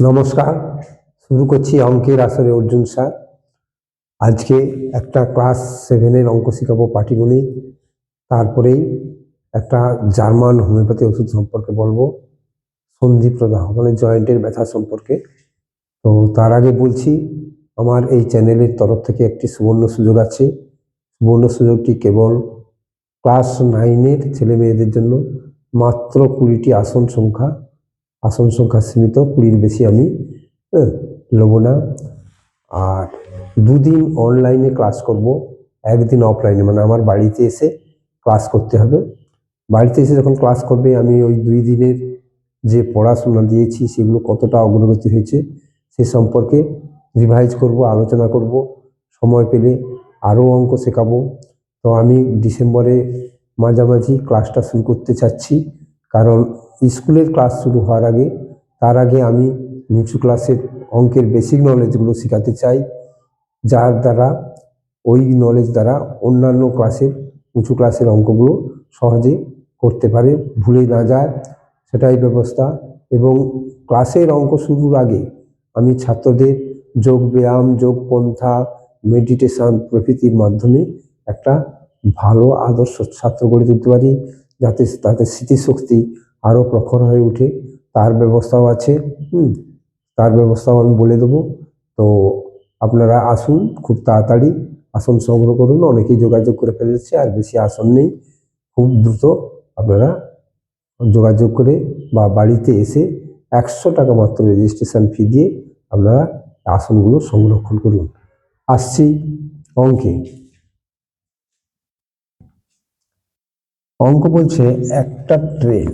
নমস্কার। শুরু করছি অঙ্কের আসরে অর্জুন স্যার। আজকে একটা ক্লাস সেভেনের অঙ্ক শিখাবো পাটিগণিত। তারপরেই একটা জার্মান হোমিওপ্যাথি ওষুধ সম্পর্কে বলব। সন্ধি প্রদাহ মানে জয়েন্টের ব্যথা সম্পর্কে। তো তার আগে বলছি, আমার এই চ্যানেলের তরফ থেকে একটি সুবর্ণ সুযোগ আছে। সুবর্ণ সুযোগটি কেবল ক্লাস নাইনের ছেলে মেয়েদের জন্য। মাত্র কুড়িটি আসন সংখ্যা। আসন সংখ্যা সীমিত কুড়ির বেশি আমি হ্যাঁ, নেব না। আর দুদিন অনলাইনে ক্লাস করব একদিন অফলাইনে মানে আমার বাড়িতে এসে ক্লাস করতে হবে। বাড়িতে এসে যখন ক্লাস করবে আমি ওই দুই দিনের যে পড়াশোনা দিয়েছি সেগুলো কতটা অগ্রগতি হয়েছে সে সম্পর্কে রিভাইজ করব আলোচনা করব সময় পেলে আরও অঙ্ক শেখাবো। তো আমি ডিসেম্বরে মাঝামাঝি ক্লাসটা শুরু করতে চাচ্ছি কারণ স্কুলের ক্লাস শুরু হওয়ার আগে, তার আগে আমি নিচু ক্লাসের অঙ্কের বেসিক নলেজগুলো শেখাতে চাই, যার দ্বারা ওই নলেজ দ্বারা অন্যান্য ক্লাসের, উঁচু ক্লাসের অঙ্কগুলো সহজে করতে পারে, ভুলে না যায়, সেটাই ব্যবস্থা। এবং ক্লাসের অঙ্ক শুরুর আগে আমি ছাত্রদের যোগ ব্যায়াম, যোগ পন্থা মেডিটেশন প্রভৃতির মাধ্যমে একটা ভালো আদর্শ ছাত্র গড়ে তুলতে পারি, যাতে তাদের স্মৃতিশক্তি আরও প্রখর হয়ে ওঠে তার ব্যবস্থাও আছে, হুম, তার ব্যবস্থাও আমি বলে দেবো। তো আপনারা আসুন খুব তাড়াতাড়ি, আসন সংগ্রহ করুন। অনেকেই যোগাযোগ করে ফেলেছে, আর বেশি আসন নেই। খুব দ্রুত আপনারা যোগাযোগ করে বা বাড়িতে এসে একশো টাকা মাত্র রেজিস্ট্রেশন ফি দিয়ে আপনারা আসনগুলো সংরক্ষণ করুন। আসছি অঙ্কে। অঙ্ক বলছে, একটা ট্রেন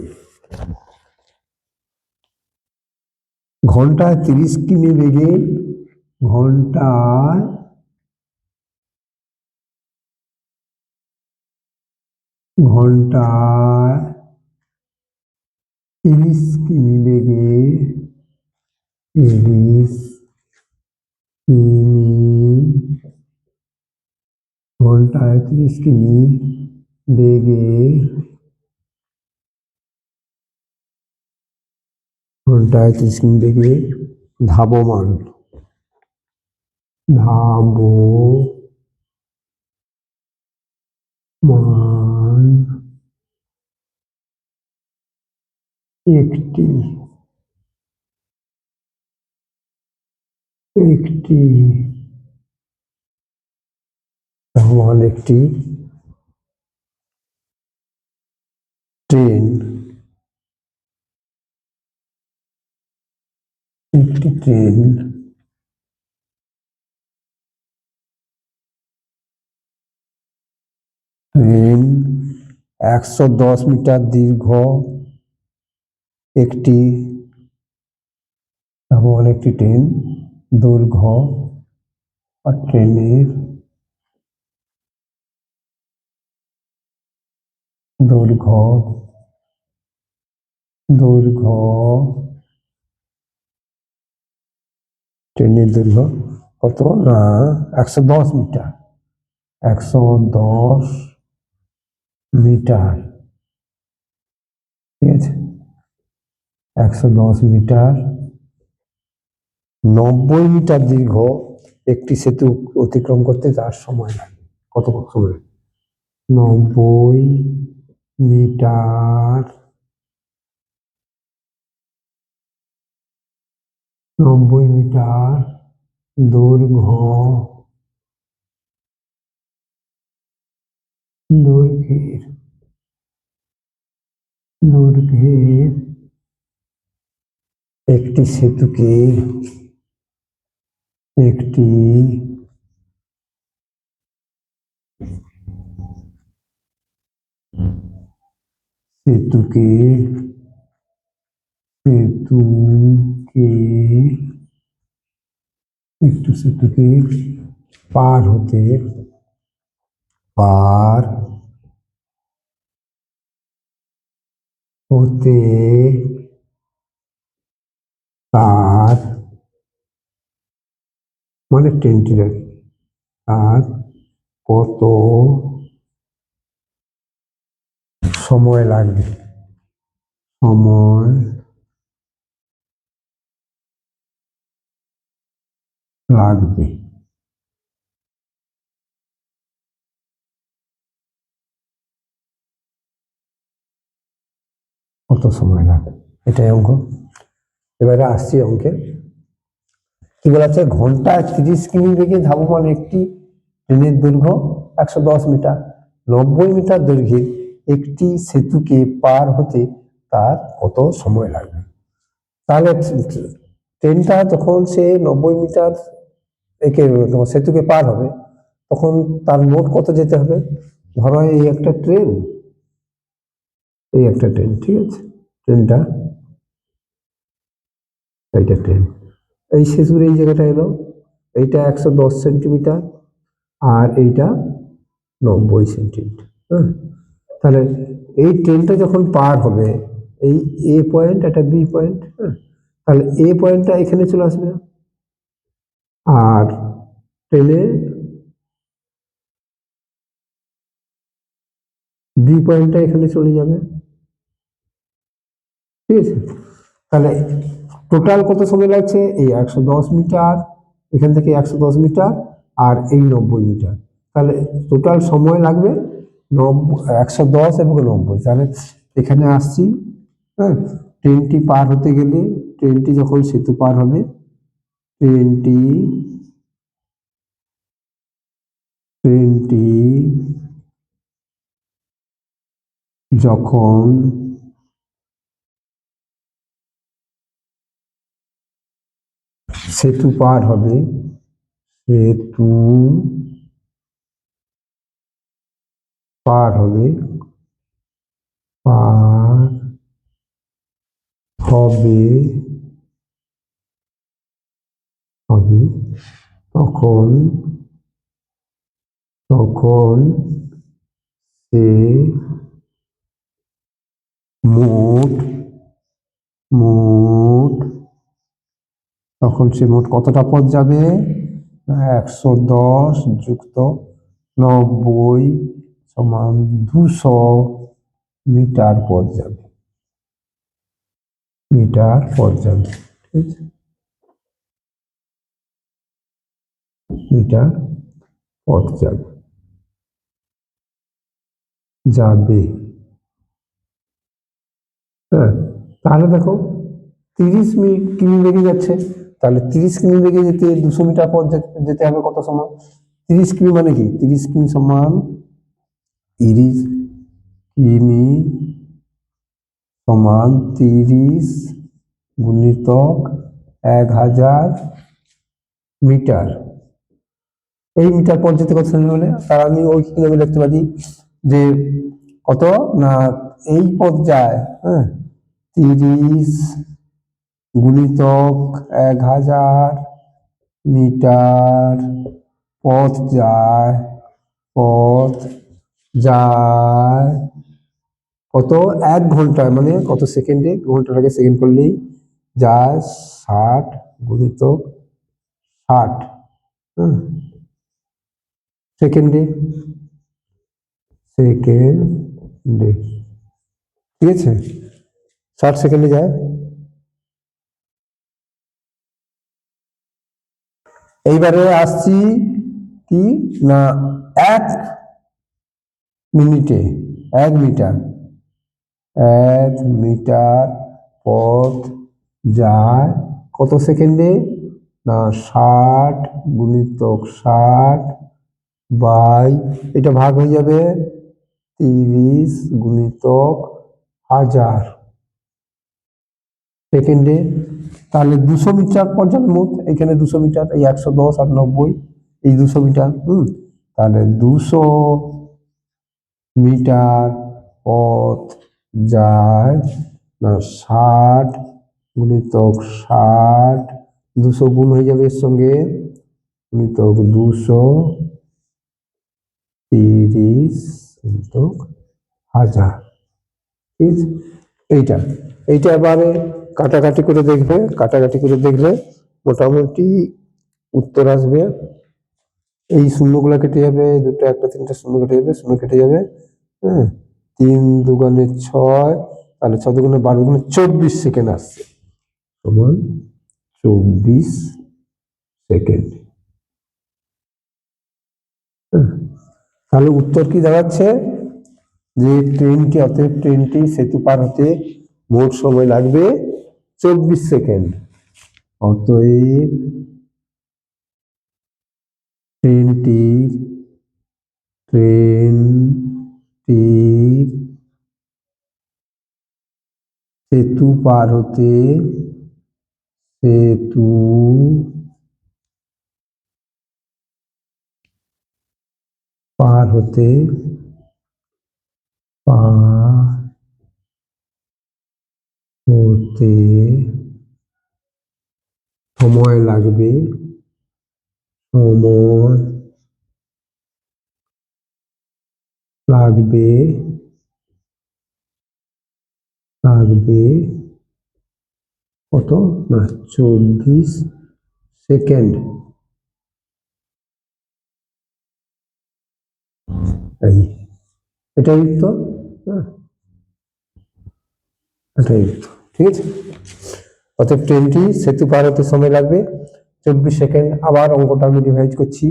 ঘন্টায় তিরিশ কিমি বেগে ঘন্টায় ঘন্টায় তিরিশ কিমি বেগে তিরিশ কিমি ঘন্টায় তিরিশ কিমি বেগে তিরিশ কিমি ধাবমান। ধাবো মান একটি। একটি। ধাবমান একটি। ট্রেন। একটি ট্রেন ট্রেন একশো দশ মিটার দীর্ঘ একটি এমন একটি ট্রেন দৈর্ঘ্য আর ট্রেনের দৈর্ঘ্য দৈর্ঘ্য ট্রেনের দৈর্ঘ্য কত? না, একশো দশ মিটার। একশো দশ মিটার। ঠিক আছে? একশো দশ মিটার। নব্বই মিটার দীর্ঘ একটি সেতু অতিক্রম করতে তার সময় লাগে। কত সময় নব্বই মিটার। নব্বই মিটার দৈর্ঘ্য দৈর্ঘ্যের দৈর্ঘ্যের একটি সেতুকে একটি সেতুকে সেতুকে একটু সেতুকে পার হতে পার হতে তার মানে ট্রেনটির আর কত সময় লাগবে? সময় লাগবে। কত সময় লাগবে? এটাই অঙ্ক। এবারে আসছি অঙ্কে। কি বলা আছে ঘন্টায় তিরিশ কিমি বেগে ধাবমান একটি ট্রেনের দৈর্ঘ্য একশো দশ মিটার। নব্বই মিটার দৈর্ঘ্যের একটি সেতুকে পার হতে তার কত সময় লাগবে? তাহলে ট্রেনটা তখন সে নব্বই মিটার একে তোমার সেতুকে পার হবে, তখন তার মোট কত যেতে হবে? ধরো এই একটা ট্রেন, এই একটা ট্রেন, ঠিক আছে? ট্রেনটা, এইটা ট্রেন। এই সেতুর এই জায়গাটা এলো, এইটা একশো দশ সেন্টিমিটার আর এইটা নব্বই সেন্টিমিটার হ্যাঁ তাহলে এই ট্রেনটা যখন পার হবে, এই এ পয়েন্ট একটা বি পয়েন্ট হ্যাঁ তাহলে এ পয়েন্টটা এখানে চলে আসবে। আর ট্রেনে বি পয়েন্টটা এখানে চলে যাবে। ঠিক আছে? তাহলে টোটাল কত সময় লাগছে? এই একশো দশ মিটার, এখান থেকে একশো দশ মিটার আর এই নব্বই মিটার। তাহলে টোটাল সময় লাগবে একশো দশ এবং নব্বই। তাহলে এখানে আসছি হ্যাঁ? ট্রেনটি পার হতে গেলে ট্রেনটি যখন সেতু পার হবে ট্রেনটি ট্রেনটি যখন সেতু পার হবে সেতু পার হবে পার হবে হবে তখন তখন সে মোট মোট, তখন সে মোট কতটা পথ যাবে? একশো দশ যুক্ত নব্বই সমান দুশো মিটার পথ যাবে। মিটার পথ যাবে, ঠিক আছে? মিটার পথ যাবে। যাবে। হ্যাঁ তাহলে দেখো, তিরিশ মিনিট কিমি বেগে যাচ্ছে। তাহলে তিরিশ কিমি বেগে যেতে দুশো মিটার পথ যেতে হবে কত সময় তিরিশ কিমি মানে কি? তিরিশ কিমি সমান তিরিশ কিমি সমান তিরিশ গুণিতক এক হাজার মিটার। এই মিটার পর কত বলে তার আমি ওই কীভাবে লিখতে পারি যে কত? না, এই পথ যায় হ্যাঁ? তিরিশ গুণিতক এক হাজার মিটার পথ যায় পথ যায় কত? এক ঘন্টায় মানে কত সেকেন্ডে? ঘন্টাটাকে সেকেন্ড করলেই যায় ষাট গুণিতক ষাট হ্যাঁ? সেকেন্ডে সেকেন্ডে ঠিক আছে? ষাট সেকেন্ডে যায়। এইবারে আসছি কি? না, এক মিনিটে, এক মিটার। এক মিটার পথ যায় কত সেকেন্ডে? না, ষাট গুণিতক ষাট বাই, এটা ভাগ হয়ে যাবে তিরিশ গুণিতক হাজার। সেকেন্ডে তাহলে দুশো মিটার পর যাবে মোট, এখানে দুশো মিটার, এই একশো দশ আর নব্বই, এই দুশো মিটার, হুম, তাহলে দুশো মিটার পথ যায়, না, ষাট গুণিতক ষাট, দুশো গুণ হয়ে যাবে এর সঙ্গে, গুণিতক দুশো তিরিশ গুণিতক হাজার। ঠিক এইটা এইটা এবারে কাটাকাটি করে দেখবে, কাটাকাটি করে দেখলে মোটামুটি উত্তর আসবে। এই শূন্যগুলো কেটে যাবে, দুটো একটা তিনটা শূন্য কেটে যাবে, শূন্য কেটে যাবে হ্যাঁ? তিন দুগুণে ছয়, তাহলে ছ দুগুণে বারো দুগুণে চব্বিশ সেকেন্ড আসছে। সমান চব্বিশ সেকেন্ড। তাহলে উত্তর কি দাঁড়াচ্ছে যে ট্রেনটি অতএব ট্রেনটি সেতু পার হতে মোট সময় লাগবে চব্বিশ সেকেন্ড। অতএব ট্রেনটি ট্রেনটি সেতু পার হতে সেতু পার হতে পার হতে সময় লাগবে। সময় লাগবে। লাগবে কত না? চব্বিশ সেকেন্ড। এই এটাই উত্তর হ্যাঁ। এটাই উত্তর ঠিক আছে? অতএব ট্রেনটি সেতু পার হতে সময় লাগবে। চব্বিশ সেকেন্ড আবার অঙ্কটা আমি রিভাইজ করছি।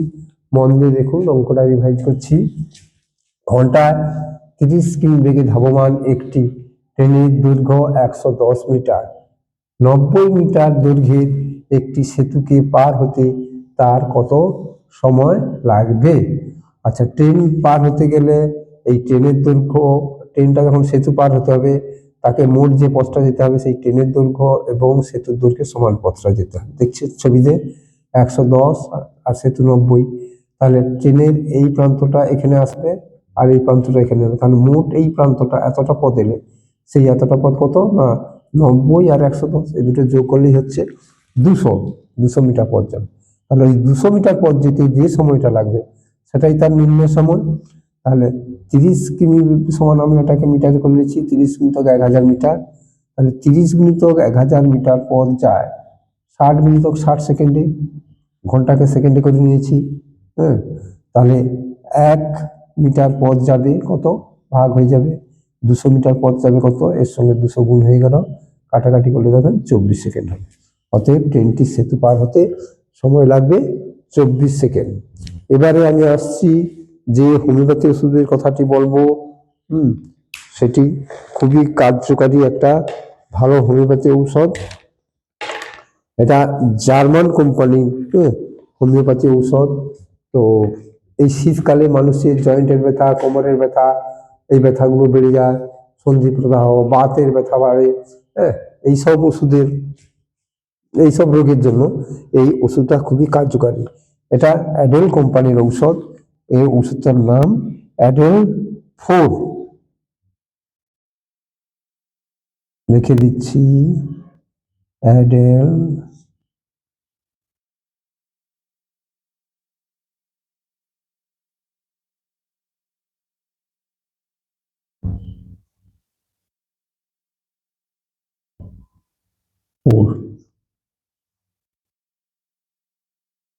মন দিয়ে দেখুন, অঙ্কটা রিভাইজ করছি। ঘন্টায় তিরিশ কিমি বেগে ধাবমান একটি ট্রেনের দৈর্ঘ্য একশো দশ মিটার। নব্বই মিটার দৈর্ঘ্যের একটি সেতুকে পার হতে তার কত সময় লাগবে? আচ্ছা ট্রেন পার হতে গেলে এই ট্রেনের দৈর্ঘ্য ট্রেনটা যখন সেতু পার হতে হবে, তাকে মোট যে পথটা যেতে হবে, সেই ট্রেনের দৈর্ঘ্য এবং সেতুর দৈর্ঘ্যের সমান পথটা যেতে হবে। দেখছি ছবিতে একশো দশ আর সেতু নব্বই। তাহলে ট্রেনের এই প্রান্তটা এখানে আসবে আর এই প্রান্তটা এখানে হবে তাহলে মোট এই প্রান্তটা এতটা পথ এলে, সেই এতটা পথ কত? না, নব্বই আর একশো দশ, এই দুটো যোগ করলেই হচ্ছে দুশো। দুশো মিটার পথ যাবে। তাহলে ওই দুশো মিটার পথ যেতে যে সময়টা লাগবে সেটাই তার নিম্ন সময় তাহলে তিরিশ কিমি সমান আমি এটাকে মিটারে করে নিচ্ছি, তিরিশ গুণিতক এক হাজার মিটার। তাহলে তিরিশ গুণিতক এক হাজার মিটার পথ যায়। ষাট গুণিতক ষাট সেকেন্ডে, ঘন্টাকে সেকেন্ডে করে নিয়েছি হ্যাঁ। তাহলে এক মিটার পথ যাবে কত? ভাগ হয়ে যাবে। দুশো মিটার পথ যাবে কত? এর সঙ্গে দুশো গুণ হয়ে গেল। কাটাকাটি করলে দেখেন চব্বিশ সেকেন্ড হবে। অতএব ট্রেনটি সেতু পার হতে সময় লাগবে চব্বিশ সেকেন্ড। এবারে আমি আসছি যে হোমিওপ্যাথি ওষুধের কথাটি বলব। হুম, সেটি খুবই কার্যকারী একটা ভালো হোমিওপ্যাথি ঔষধ। এটা জার্মান কোম্পানি হোমিওপ্যাথি ঔষধ। তো এই শীতকালে মানুষের জয়েন্টের ব্যথা, কোমরের ব্যথা, এই ব্যথাগুলো বেড়ে যায় সন্ধি প্রদাহ বাতের ব্যথা বাড়ে হ্যাঁ এইসব ওষুধের, এইসব রোগের জন্য এই ওষুধটা খুবই কার্যকারী। এটা অ্যাডেল কোম্পানির ঔষধ। এই ওষুধটার নাম অ্যাডেল ফোর লিখে দিচ্ছি অ্যাডেল ফোর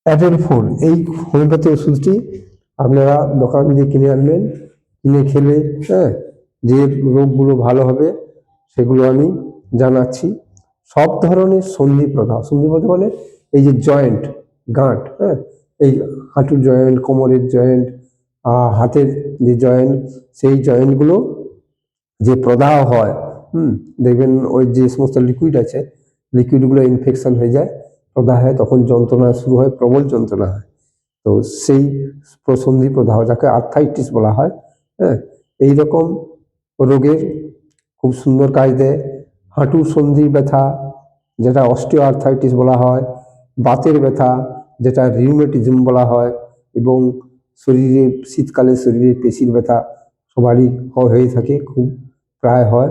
অ্যাডেল ফোর এই হোমিওপ্যাথি ওষুধটি আপনারা দোকান দিয়ে কিনে আনবেন, কিনে খেলে হ্যাঁ যে রোগগুলো ভালো হবে সেগুলো আমি জানাচ্ছি। সব ধরনের সন্ধি প্রদাহ সন্ধি প্রদাহ মানে এই যে জয়েন্ট, গাঁট হ্যাঁ এই হাঁটুর জয়েন্ট, কোমরের জয়েন্ট হাতের যে জয়েন্ট, সেই জয়েন্টগুলো যে প্রদাহ হয়, হুম, দেখবেন ওই যে সমস্ত লিকুইড আছে লিকুইডগুলো ইনফেকশন হয়ে যায়। প্রদাহ হয়, তখন যন্ত্রণা শুরু হয়, প্রবল যন্ত্রণা হয়। তো সেই প্রসন্ধি প্রদাহ যাকে আর্থাইটিস বলা হয় হ্যাঁ এই রকম রোগের খুব সুন্দর কাজ দেয়। হাঁটু সন্ধি ব্যথা, যেটা অস্টিও আর্থাইটিস বলা হয়, বাতের ব্যথা, যেটা রিউমেটিজম বলা হয়, এবং শরীরে, শীতকালে শরীরে পেশির ব্যথা সবারই হয়ে থাকে, খুব প্রায় হয়।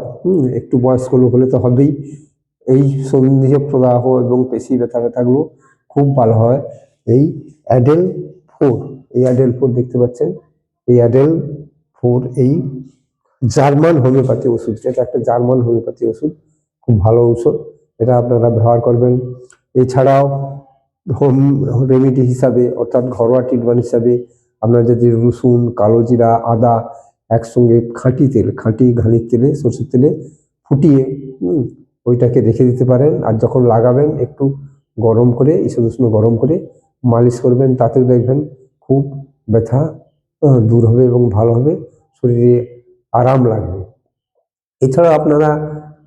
একটু বয়স্ক লোক হলে তো হবেই। এই সন্ধিহ প্রদাহ এবং পেশি ব্যথা ব্যথাগুলো খুব ভালো হয়। এই অ্যাডেল ফোর এই অ্যাডেল ফোর দেখতে পাচ্ছেন? এই অ্যাডেল ফোর এই জার্মান হোমিওপ্যাথি ওষুধ, এটা একটা জার্মান হোমিওপ্যাথি ওষুধ, খুব ভালো ঔষধ, এটা আপনারা ব্যবহার করবেন। এছাড়াও হোম রেমেডি হিসাবে, অর্থাৎ ঘরোয়া ট্রিটমেন্ট হিসাবে আপনারা যদি রসুন, কালো জিরা, আদা একসঙ্গে খাঁটি তেল, খাঁটি ঘানির তেলে, সরষের তেলে ফুটিয়ে ওইটাকে রেখে দিতে পারেন। আর যখন লাগাবেন একটু গরম করে ঈষদ উষ্ণ গরম করে মালিশ করবেন, তাতেও দেখবেন খুব ব্যথা দূর হবে এবং ভালো হবে, শরীরে আরাম লাগবে। এছাড়া আপনারা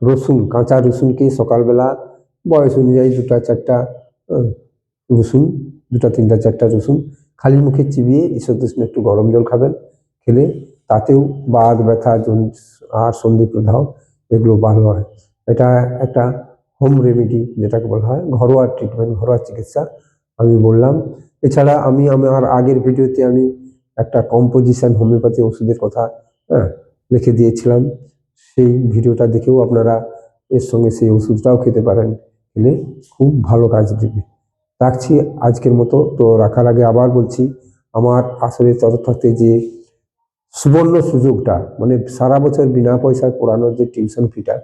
রসুন, কাঁচা রসুনকে সকালবেলা বয়স অনুযায়ী দুটা, চারটা রসুন, দুটা, তিনটা, চারটা রসুন খালি মুখে চিবিয়ে ঈশ্বর দূষণ একটু গরম জল খাবেন, খেলে তাতেও বাদ ব্যথা আর সন্ধি প্রদাহ এগুলো ভালো হয়। এটা একটা হোম রেমেডি যেটাকে বলা হয়, ঘরোয়া ট্রিটমেন্ট ঘরোয়া চিকিৎসা আমি বললাম। এছাড়া আমি আমার আগের ভিডিওতে আমি একটা কম্পোজিশন হোমিওপ্যাথি ওষুধের কথা হ্যাঁ লিখে দিয়েছিলাম। সেই ভিডিওটা দেখেও আপনারা এর সঙ্গে সেই ওষুধটাও খেতে পারেন। খেলে খুব ভালো কাজ দেবে। রাখছি আজকের মতো। তো রাখার আগে আবার বলছি, আমার আসলে তরফ থাকতে যে সুবর্ণ সুযোগটা মানে সারা বছর বিনা পয়সায় পড়ানোর যে টিউশন ফিটা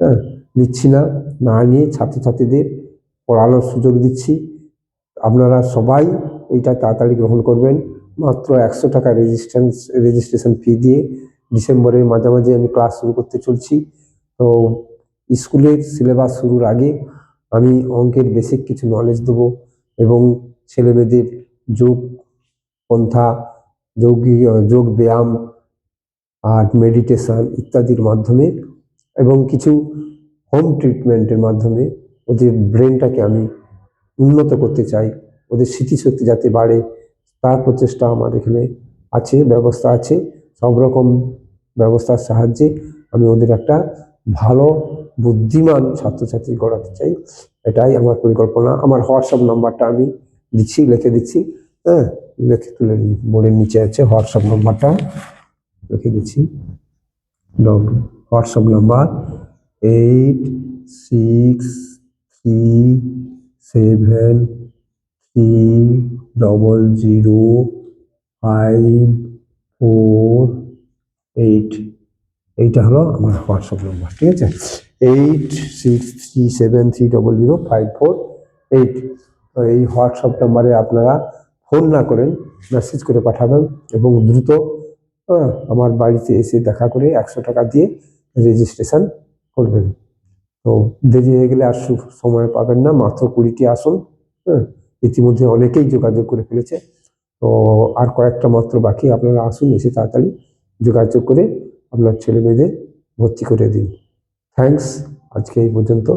হ্যাঁ দিচ্ছি না। না নিয়ে ছাত্রছাত্রীদের পড়ানোর সুযোগ দিচ্ছি। আপনারা সবাই এইটা তাড়াতাড়ি গ্রহণ করবেন। মাত্র একশো টাকা রেজিস্ট্রেন্স রেজিস্ট্রেশন ফি দিয়ে ডিসেম্বরের মাঝামাঝি আমি ক্লাস শুরু করতে চলছি। তো স্কুলের সিলেবাস শুরুর আগে আমি অঙ্কের বেসিক কিছু নলেজ দেবো এবং ছেলেমেয়েদের যোগ পন্থা, যোগ যোগ ব্যায়াম আর মেডিটেশন ইত্যাদির মাধ্যমে এবং কিছু হোম ট্রিটমেন্টের মাধ্যমে ওদের ব্রেনটাকে আমি উন্নত করতে চাই, ওদের স্মৃতিশক্তি যাতে বাড়ে, তার প্রচেষ্টা আমার এখানে আছে, ব্যবস্থা আছে, সব রকম ব্যবস্থার সাহায্যে আমি ওদের একটা ভালো, বুদ্ধিমান ছাত্রছাত্রী গড়াতে চাই। এটাই আমার পরিকল্পনা, আমার হোয়াটসঅ্যাপ নাম্বারটা আমি দিচ্ছি, লিখে দিচ্ছি হ্যাঁ লিখে তুলে বোর্ডের নিচে আছে হোয়াটসঅ্যাপ নাম্বারটা লিখে দিচ্ছি। WhatsApp number eight six three seven three double zero five four eight এইটা হলো আমার হোয়াটসঅ্যাপ নাম্বার ঠিক আছে? Eight six three seven three double zero five four eight. এই হোয়াটসঅ্যাপ নাম্বারে আপনারা ফোন না করেন মেসেজ করে পাঠাবেন এবং দ্রুত হ্যাঁ, আমার বাড়িতে এসে দেখা করে একশো টাকা দিয়ে রেজিস্ট্রেশন করবেন। তো দেরি হয়ে গেলে আর সময় পাবেন না। মাত্র কুড়িটি আসন হ্যাঁ ইতিমধ্যে অনেকেই যোগাযোগ করে ফেলেছে। তো আর কয়েকটা মাত্র বাকি। আপনারা আসুন, এসে তাড়াতাড়ি যোগাযোগ করে আপনার ছেলে মেয়েদের ভর্তি করে দিন। থ্যাংকস আজকে এই পর্যন্ত।